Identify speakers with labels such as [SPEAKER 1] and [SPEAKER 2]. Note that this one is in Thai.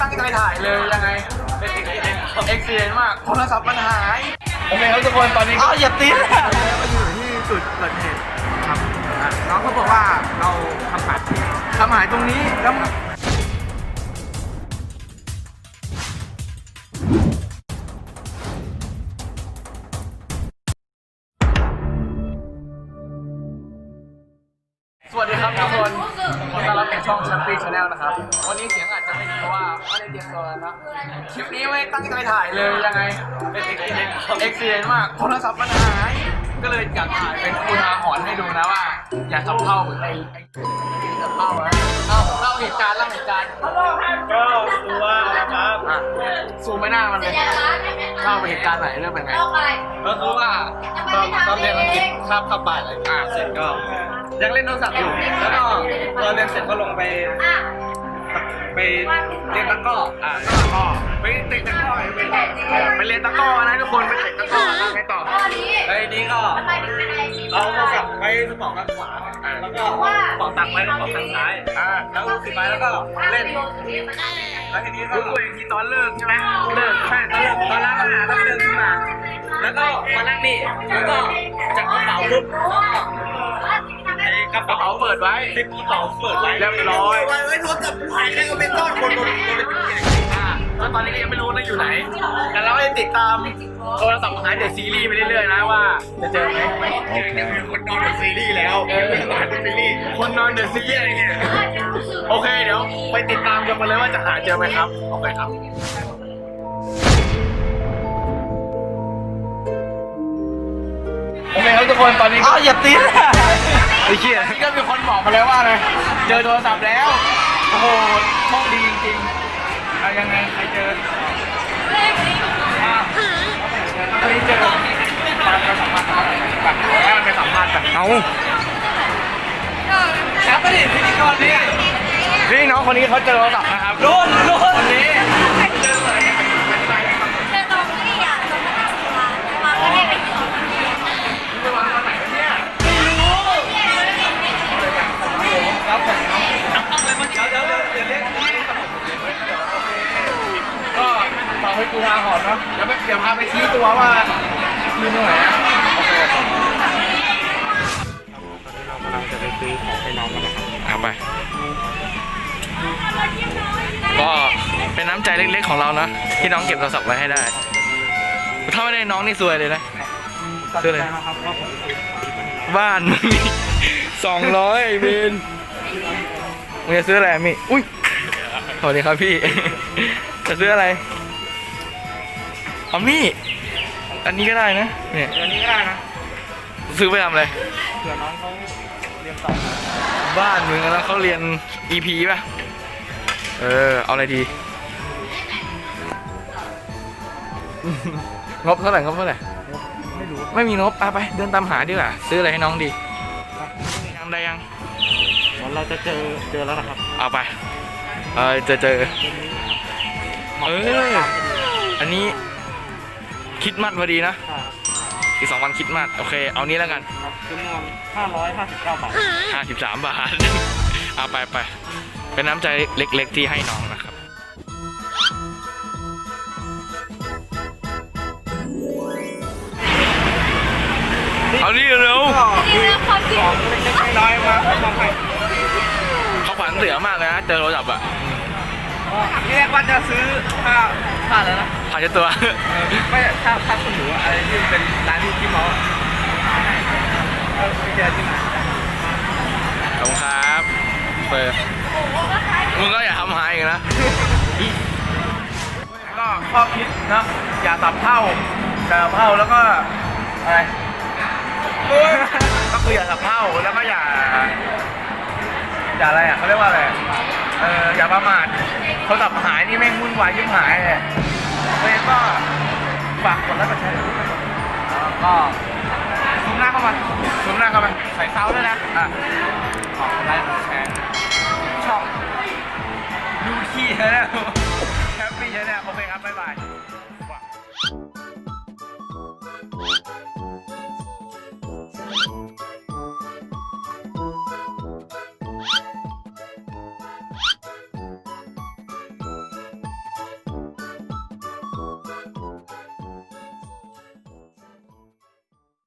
[SPEAKER 1] ตั้งใจถ่ายเลยยังไง เป็นเอ็กซ์เอ็กซ์มากโทรศัพท์มันหายโอเคครับทุกคนตอนนี้ก็
[SPEAKER 2] อ้าวอย่าตีนะ
[SPEAKER 1] มาอยู่ที่จุดเกิดเหตุครับอะน้องเขาบอกว่าเราทำหายทำหายตรงนี้แล้วสวัสดีครับทุกคน ช่องชัปปี้ชาแนลนะครับ วันนี้เสียงอาจจะไม่ดีเพราะว่าไม่ได้เตรียมตัวนะคลิปนี้ไม่ตั้งใจถ่ายเลยยังไง เป็นเอ็กซ์เอ็กซ์มากโทรศัพท์มันหาย ก็เลยอยากถ่ายเป็นอุทาหรณ์ให้ดูนะว่า อย่าสับเท่าเหมือนไอ้ไอ้สับเท่าอะเล่าเล่าเหตุการณ์เล่าเหตุการณ์
[SPEAKER 2] ก็คือว่านะครับ
[SPEAKER 1] อะซูมไม่หน้ามันเลยเล่าเหตุการณ์ไหนเรื่องเป็นไง
[SPEAKER 2] ก็คือว่าตอนตอนเรียนอังกฤษคาบเข้าบ่ายเลยอ่าเสร็จก็ ยังเล่นโทรศัพท์อยู่ แล้วก็พอเรียนเสร็จก็ลงไป ไปเรียนตะกร้ออ่าตะก้อไปเตะตะกร้อไป
[SPEAKER 1] ไปเรียนตะกร้อนะทุกคนไปเตะตะกร้อแล้วไงต่อ
[SPEAKER 2] ไอ้นี่ก็เอาโทรศัพท์ไว้กระเป๋าข้างขวาแล้วก็กระเป๋าตังค์ไว้กระเป๋าข้างซ้าย
[SPEAKER 1] อ่า
[SPEAKER 2] แล้วสิบใบแล้วก็เล่นแล้วทีนี้ก็
[SPEAKER 1] รู้ตัวเองทีตอนเลิกใช่ไหม
[SPEAKER 2] เลิกใช่ตอนเลิกตอนล้างอาหารแล้วก็เดินขึ้นมาแล้วก็มานั่งนี่แล้วก็จับกระเป๋าปุ๊บไอ้ก
[SPEAKER 1] กระ
[SPEAKER 2] เป๋า
[SPEAKER 1] เป๋าเปิดไว้
[SPEAKER 2] ซิปกระเป๋าเปิดไว้
[SPEAKER 1] เรียบร้อย
[SPEAKER 2] ไว้ไว้โทรศัพท์หายใครก็เป็นต้อนคนโดนโดนเป็นที่
[SPEAKER 1] อ่าแล้วตอนนี้ก็ยังไม่รู้นะอยู่ไหน แต่เราจะติดตามโทรศัพท์หายเดอะซีรีส์ไปเรื่อยๆนะว่า จะเจอไหม
[SPEAKER 2] เจอเนี่ยมีคนนอนกับซีรีส์แล้วเออเป็นหลานซีรีส์
[SPEAKER 1] คนนอนเดอะซีรีส์อะไรเนี่ยโอเคเดี๋ยวไปติดตามกันมาเลยว่าจะหาเจอไหมครับโอเคครับ โอเคครับทุกคนตอนนี้
[SPEAKER 2] อ้าวอย่าตีนะ
[SPEAKER 1] ไอ้เชี่ยนี่ก็มีคนบอกมาแล้วว่าไงเจอโทรศัพท์แล้ว โอ้โหโชคดีจริงๆเอายังไงใครเจออะตอนนี้เจอมาไปสัมภาษณ์แบบให้มันไปสัมภาษณ์แบบเอาครับก็ดิพิธีกรนี่นี่น้องคนนี้เขาเจอโทรศัพท์นะครับ
[SPEAKER 2] โดนโดน
[SPEAKER 1] คน เนาะเดี๋
[SPEAKER 2] ยว
[SPEAKER 1] ไปเดี๋ยวพาไปชี้ตัวว่ายืนตรงไหนนะโอเค
[SPEAKER 2] เรากำลังจะไปซื้อของให้น้องกันนะครับ
[SPEAKER 1] เอาไป ก็เป็นน้ำใจเล็กๆของเรานะที่น้องเก็บโทรศัพท์ไว้ให้ได้ ถ้าไม่ได้น้องนี่ซวยเลยนะ ซื้ออะไร
[SPEAKER 2] นะครับว่าผม
[SPEAKER 1] บ้านมึงสองร้อยเบนมึงจะซื้ออะไรอะมิอุ้ยสวัสดีครับพี่ จะซื้ออะไร เอามี่ อันนี้ก็ได้นะ เนี่ย
[SPEAKER 2] เดือนนี้ก็ได้นะ
[SPEAKER 1] ซื้อไปทำอะไร
[SPEAKER 2] เผื่อน้องเขาเรียนต่อ
[SPEAKER 1] บ้านมึงแล้วเขาเรียน EP ป่ะ เออ เอาอะไรดี งบเท่าไหร่งบเท่าไหร่
[SPEAKER 2] ไม่รู้
[SPEAKER 1] ไม่มีงบอะไป เดินตามหาดีกว่า ซื้ออะไรให้น้องดียังได้ยัง
[SPEAKER 2] วันเราจะเจอเจอแล้วนะครับ
[SPEAKER 1] เอาไป เออเจอเจอ เออ อันนี้ คิดมัดพอดีนะอีกสองวันคิดมัดโอเค เอานี้แล้วกัน
[SPEAKER 2] ครับจำนวน559 บาท
[SPEAKER 1] ห้าสิบสามบาท เอาไปไปเป็นน้ำใจเล็กๆที่ให้น้องนะครับ เอานี่เร็ว
[SPEAKER 2] ก็มีของเล็กๆน้อยๆมาให้น้องให้
[SPEAKER 1] เขาขวัญเสือมากเลยนะเจอโทรศัพท์อะ
[SPEAKER 2] นี่แรกว่าจะซื้อผ้าผ้าอะไรนะ
[SPEAKER 1] ผ่าเช็ดตัว
[SPEAKER 2] ไม่ผ้าผ้าขนหนูอะไรที่เป็นร้านที่ที่เมาส์อะเออไปเจอที่ไหน
[SPEAKER 1] ขอบคุณครับเปิดมึงก็อย่าทำหายอีกนะ
[SPEAKER 2] ก็ข้อคิดนะอย่าสับเท่าอย่าสับเท่าแล้วก็อะไรก็คืออย่าสับเท่าแล้วก็อย่า อย่าอะไรอะเขาเรียกว่าอะไรอะเอออย่าประมาทโทรศัพท์หายนี่แม่งวุ่นวายยิ่งหายเลย เพลงก็ฝากกดไลค์กดแชร์ด้วยนะครับแล้วก็ซูมหน้าเข้ามาซูมหน้าเข้ามาใส่เซาด้วยนะอะขอกดไลค์กดแชร์ช่องดูขี้นะแฮปปี้นะโอเคครับบ๊ายบาย